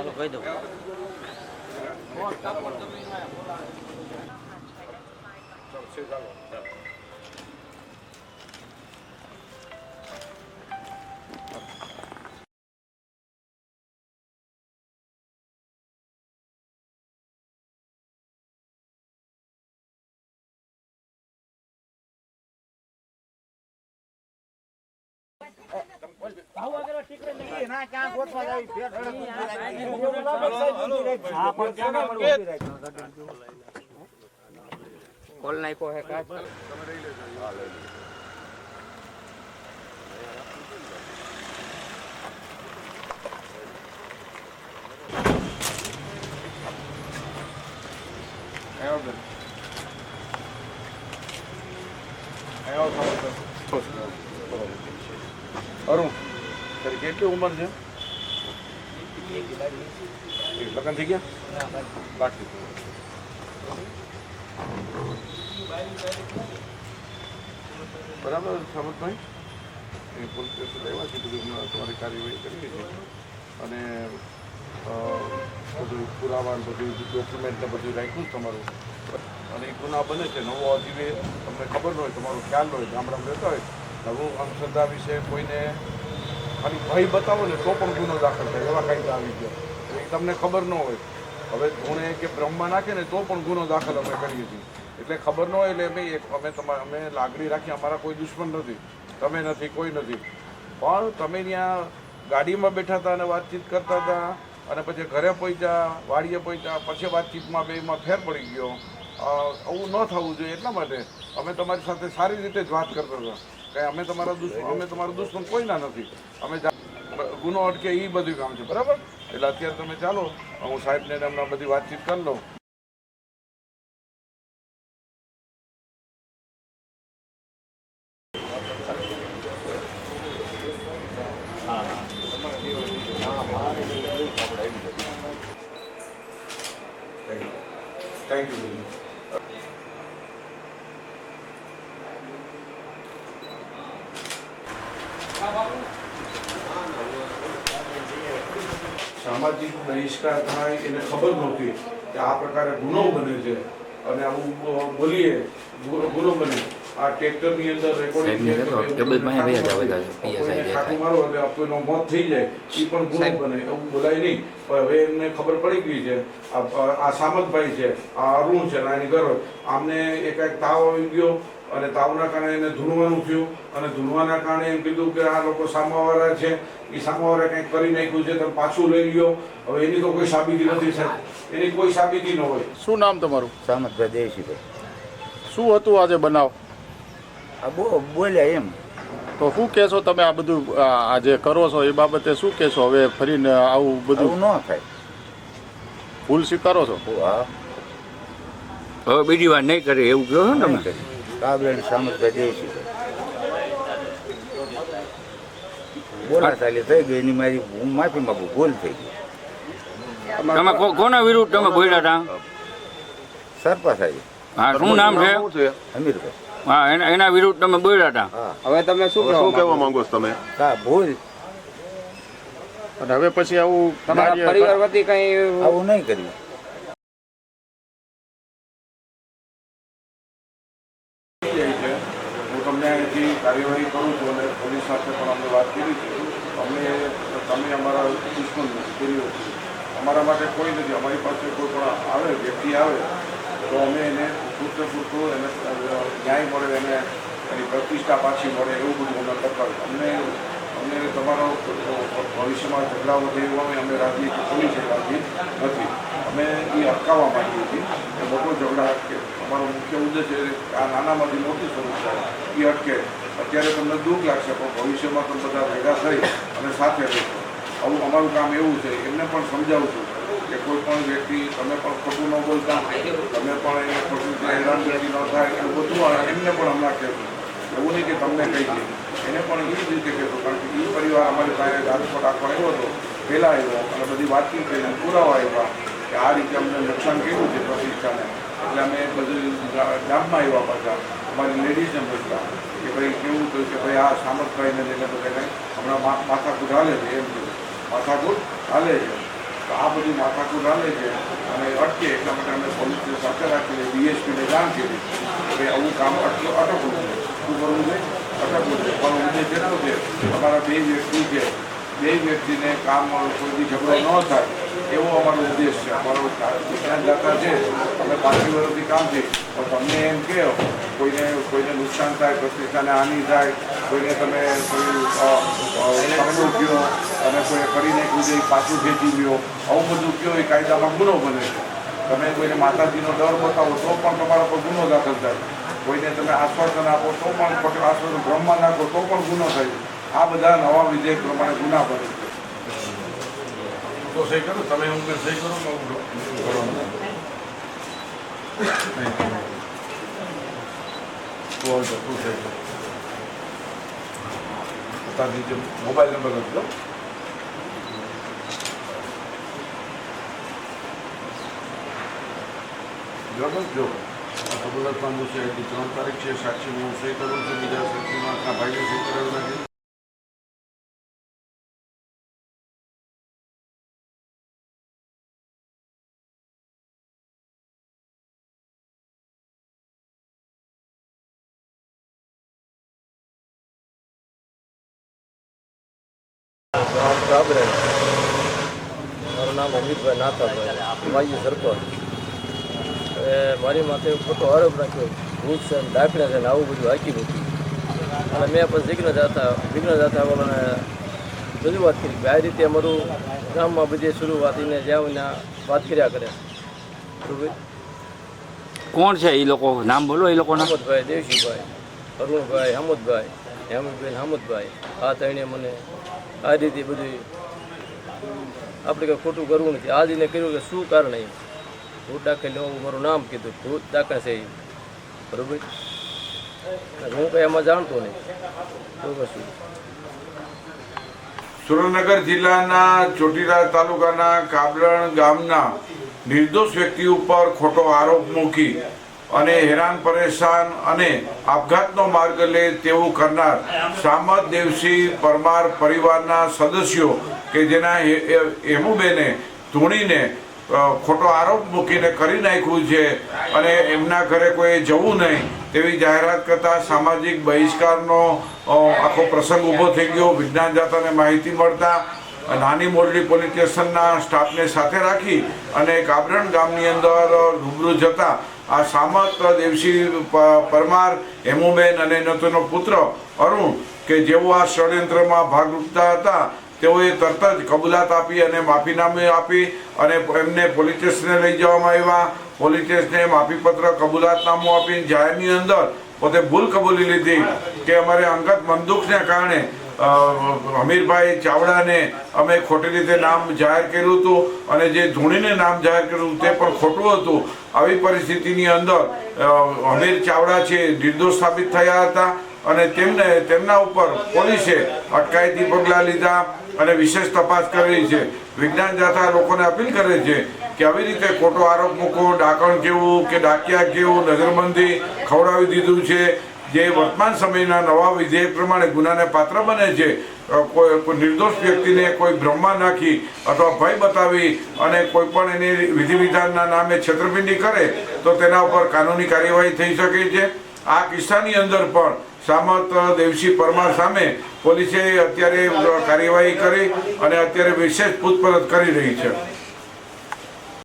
ચાલો કહી દઉં કોલ નાખ્યો હે કાચ અરુણ કેટલી ઉંમર છે? લગ્ન થઈ ગયા? બાકી. બરાબર સાબતભાઈ એ પોલીસ સ્ટેશન આવ્યા છે બધું તમારી કાર્યવાહી કરી છે અને બધું પુરાવા બધું ડોક્યુમેન્ટ ને બધું રાખ્યું તમારું. અને એ ગુના બને છે નવો અજીવે તમને ખબર ન હોય તમારો ખ્યાલ ન હોય ગામડામાં રહેતા હોય નવું અંધશ્રદ્ધા વિશે કોઈને ખાલી ભય બતાવો ને તો પણ ગુનો દાખલ થાય, એવા કાયદા આવી ગયા. એ તમને ખબર ન હોય. હવે ગુણે કે બ્રહ્મા નાખે ને તો પણ ગુનો દાખલ અમે કરીએ છીએ. એટલે ખબર ન હોય એટલે અમે એક, અમે તમારા અમે લાગણી રાખી, અમારા કોઈ દુશ્મન નથી. તમે નથી, કોઈ નથી. પણ તમે ત્યાં ગાડીમાં બેઠા હતા અને વાતચીત કરતા હતા અને પછી ઘરે પહોંચ્યા, વાડીએ પહોંચ્યા, પછી વાતચીતમાં બેમાં ફેર પડી ગયો. આવું ન થવું જોઈએ એટલા માટે અમે તમારી સાથે સારી રીતે જ વાત કરતા હતા. કે અમે તમારા દુશ્મન અમે તમારા દુશ્મન કોઈના નથી. અમે ગુનો અટકે એ બધું કામ છે, બરાબર? એટલે અત્યારે તમે ચાલો, હું સાહેબને ને હમણાં બધી વાતચીત કરી લઉં. સામાજિક બહિષ્કાર થાય એને ખબર નહોતી કે આ પ્રકારે ગુનો બને છે. અને આવું બોલીએ ગુનો બને. આ ટ્રેક્ટરની અંદર રેકોર્ડિંગ. મારો એટલે કોઈનો મોત થઈ જાય એ પણ ગુનો બને. એવું બોલાય નહીં. પણ હવે એમને ખબર પડી ગઈ છે. આ આ સામતભાઈ છે આ અરુણ છે નાની ઘર. આમને એકાએક તાવ આવી ગયો. અને તાવના કારણે એને ધૂણવાનું થયું. અને ધૂણવાના કારણે એમ કીધું કે આ લોકો સામાવાળા છે. એ સામાવાળા કંઈક કરી નાખ્યું છે તમે પાછું લઈ ગયો હવે એની તો કોઈ સાબિતી નથી સાહેબ. એની કોઈ સાબિતી ન હોય. શું નામ તમારું? સામતભાઈ દેવશીભાઈ શું હતું આજે બનાવ? આ બો બોલ્યા એમ. તો શું કહેશો તમે આ બધું આ આ જે કરો છો એ બાબતે શું કહેશો? હવે ફરીને આવું બધું ન થાય. ભૂલ સ્વીકારો છો? હા. હવે બીજી વાર નહીં કરે એવું કહો છો ને તમે? કરી કાબરેન સામતભાઈ દેવશીભાઈ બોલા ચાલી થઈ ગઈ એની મારી હું માફી માંગુ ભૂલ થઈ ગઈ. તમે કોના વિરુદ્ધ તમે બોલ્યા હતા? સરપા સાહેબ. હા શું નામ છે? અમીરભાઈ હા એના એના વિરુદ્ધ તમે બોલ્યા હતા? હા. હવે તમે શું શું કહેવા માંગો? છો તમે? હા ભૂલ. અને હવે પછી આવું તમારા પરિવાર વતી કઈ આવું નહીં કર્યું તમને અહીંથી કાર્યવાહી કરું છું અને પોલીસ સાથે પણ અમે વાત કરી છે. અમને તમે અમારા દુશ્મન નથી છે. અમારા માટે કોઈ નથી. અમારી પાસે કોઈ પણ આવે, વ્યક્તિ આવે, તો અમે એને પૂરતું પૂરતું એને ન્યાય મળે, એને એની પ્રતિષ્ઠા પાછી મળે એવું બધું અમે કરતા. અમને અમને તમારો ભવિષ્યમાં ઝઘડા વધે એવો અમે અમે રાજનીતિ છે રાજી નથી. અમે એ અટકાવવા માંગીએ છીએ કે મોટો ઝઘડા કે અમારો મુખ્ય ઉદ્દેશ એ આ નાનામાંથી મોટી સમસ્યા એ અટકે. અત્યારે તમને દુઃખ લાગશે, પણ ભવિષ્યમાં તમે બધા ભેગા થઈ અને સાથે રહેશો. આવું અમારું કામ એવું છે, એમને પણ સમજાવું છું કે કોઈ પણ વ્યક્તિ, તમે પણ ખોટું ન બોલતા, તમે પણ એને ખોટું હેરાનગતિ ન થાય, એવું બધું એમને પણ હમણાં કહેશું એવું નહીં કે તમને કહી દઈએ. એને પણ એ જ રીતે કહેતો, કારણ કે એ પરિવાર અમારી પાસે રાજકોટ રાખવા આવ્યો હતો પહેલાં આવ્યો અને બધી વાતચીત કરીને પુરાવા આવ્યા કે આ રીતે અમને નુકસાન કર્યું છે પ્રતિષ્ઠાને. એટલે અમે બધું ગામમાં આવ્યા પાછા. અમારી લેડીઝને પૂછતા કે ભાઈ કેવું થયું કે ભાઈ આ સામર્થભાઈને લઈને બધા કંઈ હમણાં માથાકૂટ હાલે છે એમ કહ્યું માથાકૂટ હાલે છે. તો આ બધી માથાકૂટ હાલે છે અને અટકે એટલા માટે અમે પોલીસને સાથે રાખીને બીએસપીને જાણ કરી કે આવું કામ અટક અટકવું છે. શું કરવું છે? અટકવું છે પણ ઉદ્દેશ એટલો છે અમારા બે વ્યક્તિ છે બે વ્યક્તિને કામમાં કોઈ બી ઝઘડો ન થાય એવો અમારો ઉદ્દેશ છે અમારો દાતા છે અમે પાંચમી વર્ષથી કામ છે તમને એમ કહો કોઈને કોઈને નુકસાન થાય પ્રતિષ્ઠાને હાનિ થાય કોઈને તમે કોઈ પકડો કયો અને કોઈ કરી નાખ્યું પાછું ખેંચી લ્યો આવું બધું કયો એ કાયદામાં ગુનો બને છે તમે કોઈને માતાજીનો ડર બતાવો તો પણ તમારા પર ગુનો દાખલ થાય. કોઈને તમે આશ્વાસન આપો તો પણ ખોટું આશ્વાસન બ્રહ્મા નાખો તો પણ ગુનો થાય આ બધા નવા વિધેયક પ્રમાણે ગુના બને તો સહી કરો, તમે હું સહી કરો મોબાઈલ નંબર લખજો. જો જો કબૂલત નામું છે, એની ત્રણ તારીખ છે, સાક્ષી હું સહી કરું છું, બીજા સાક્ષીમાં આખા ભાઈને સહી કરાવેલા નથી. મારું નામ અમિતભાઈ નાથાભાઈ વાયુ સરપંચ મારી માથે ખોટો આરોપ રાખ્યો. ભૂત છે દાખલા છે ને આવું બધું હાકી મૂક્યું અને મેં પણ વિઘ્ન જાતા વિઘ્ન જાતા વાળાને રજૂઆત કરી. કે આ રીતે અમારું ગામમાં બધી શરૂઆત એને જ્યાં વાત કર્યા કરે. કોણ છે એ લોકો? નામ બોલો એ લોકોના. હમદભાઈ દેવશીભાઈ અરુણભાઈ હમુદભાઈ હેમુદભાઈ હમદભાઈ. આ ત્રણે મને આ રીતે બધું આપણે કંઈ ખોટું કરવું નથી. આ દિને કર્યું કે શું કારણ એ ભૂત લેવું મારું નામ કીધું ભૂત દાખલ છે બરોબર? હું કંઈ એમાં જાણતો નહીં. તો કશું સુરેન્દ્રનગર જિલ્લાના ચોટીલા તાલુકાના કાબરણ ગામના નિર્દોષ વ્યક્તિ ઉપર ખોટો આરોપ મૂકી અને હેરાન, પરેશાન અને આપઘાતનો માર્ગ લે તેવું કરનાર સામત દેવસિંહ પરમાર પરિવારના સદસ્યો કે જેના હેમુબેને ધૂણીને ખોટો આરોપ મૂકીને કરી નાખ્યું છે અને એમના ઘરે કોઈ જવું નહીં તેવી જાહેરાત કરતા સામાજિક બહિષ્કારનો આખો પ્રસંગ ઊભો થઈ ગયો. વિજ્ઞાન જાતાને માહિતી મળતા નાની મોરડી પોલીસ સ્ટેશનના સ્ટાફને સાથે રાખી અને કાબરણ ગામની અંદર રૂબરૂ જતા આ સામત દેવસિંહ પરમાર, હેમુબેન અને એનો પુત્ર અરુણ, કે જેઓ આ ષડયંત્રમાં ભાગ રૂપતા હતા તેઓએ તરત જ કબૂલાત આપી અને માફીનામું આપી અને એમને પોલીસ સ્ટેશને લઈ જવામાં આવ્યા. પોલીસ સ્ટેશને માફીપત્ર, કબૂલાતનામું આપીને જાહેરની અંદર પોતે ભૂલ કબૂલી લીધી કે અમારે અંગત બંદૂકને કારણે હમીરભાઈ ચાવડાને અમે ખોટી રીતે નામ જાહેર કર્યું હતું અને જે ધૂણીને નામ જાહેર કર્યું તે પણ ખોટું હતું. આવી પરિસ્થિતિની અંદર હમીર ચાવડા છે, નિર્દોષ સાબિત થયા હતા અને તેમને, તેમના ઉપર પોલીસે અટકાયતી પગલાં લીધા. અને વિશેષ તપાસ કરેલી છે. વિજ્ઞાન જાતા લોકોને અપીલ કરે છે કે આવી રીતે ખોટો આરોપ મૂકો ડાકણ કેવું કે ડાકિયા કેવું, નજરબંધી ખવડાવી દીધું છે. જે વર્તમાન સમયના નવા વિધેયક પ્રમાણે ગુનાને પાત્ર બને છે કોઈ નિર્દોષ વ્યક્તિને કોઈ ભ્રમમાં નાખી અથવા ભય બતાવી અને કોઈ પણ એની વિધિ વિધાનના નામે છેતરપિંડી કરે તો તેના ઉપર કાનૂની કાર્યવાહી થઈ શકે છે. આ કિસ્સાની અંદર પણ સામત દેવસિંહ પરમાર સામે પોલીસે અત્યારે કાર્યવાહી કરી અને અત્યારે વિશેષ પૂછપરછ કરી રહી છે.